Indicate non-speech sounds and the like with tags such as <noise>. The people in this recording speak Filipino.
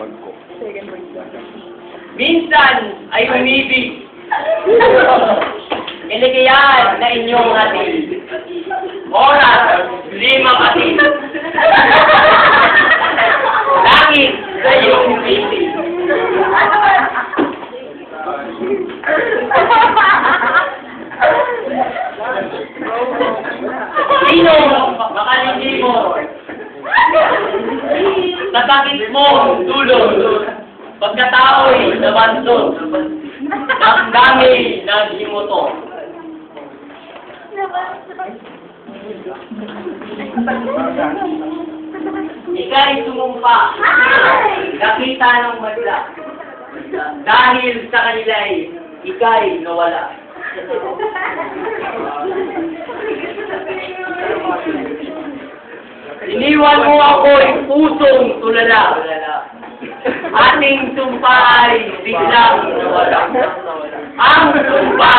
Bangko. Minsan ay umibig. <laughs> Kaligayahan na inyong hatid. Oras, limang hatid. Langit <laughs> sa iyong pipi. <laughs> Sino makalindi mo? Sa sakit mo, tulog. Pagkatao'y nabandot. Ang dami ng himoto. Ika'y sumumpa. Nakita ng madla. Dahil sa kanila'y ika'y nawala. Iniwan mo ako yung pusong tulala. Ating sumpa ay biglang nawala. Ang sumpa